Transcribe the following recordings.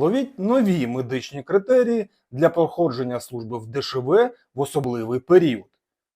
Ловіть нові медичні критерії для проходження служби в ДШВ в особливий період.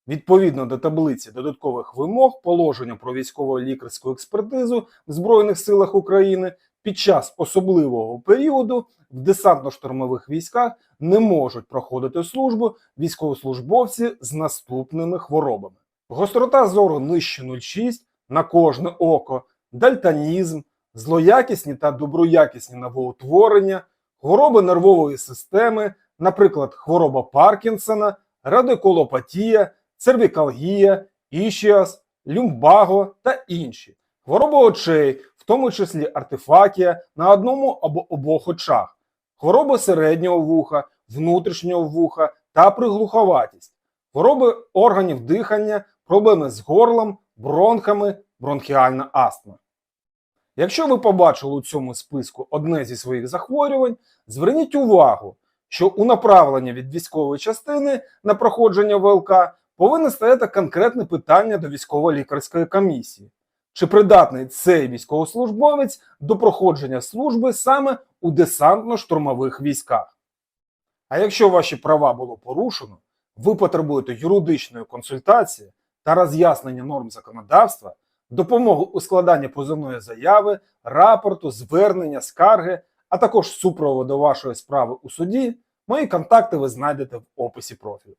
Відповідно до таблиці додаткових вимог положення про військово-лікарську експертизу в Збройних силах України під час особливого періоду в десантно-штурмових військах не можуть проходити службу військовослужбовці з наступними хворобами: гострота зору нижче 0,6 на кожне око, дальтонізм, злоякісні та доброякісні новоутворення, хвороби нервової системи, наприклад, хвороба Паркінсона, радикулопатія, цервікалгія, ішіас, люмбаго та інші, хвороби очей, в тому числі артефакія на одному або обох очах, хвороби середнього вуха, внутрішнього вуха та приглуховатість, хвороби органів дихання, проблеми з горлом, бронхами, бронхіальна астма. Якщо ви побачили у цьому списку одне зі своїх захворювань, зверніть увагу, що у направленні від військової частини на проходження ВЛК повинно стояти конкретне питання до військово-лікарської комісії. Чи придатний цей військовослужбовець до проходження служби саме у десантно-штурмових військах? А якщо ваші права було порушено, ви потребуєте юридичної консультації та роз'яснення норм законодавства, допомогу у складанні позовної заяви, рапорту, звернення, скарги, а також супроводу вашої справи у суді, мої контакти ви знайдете в описі профілю.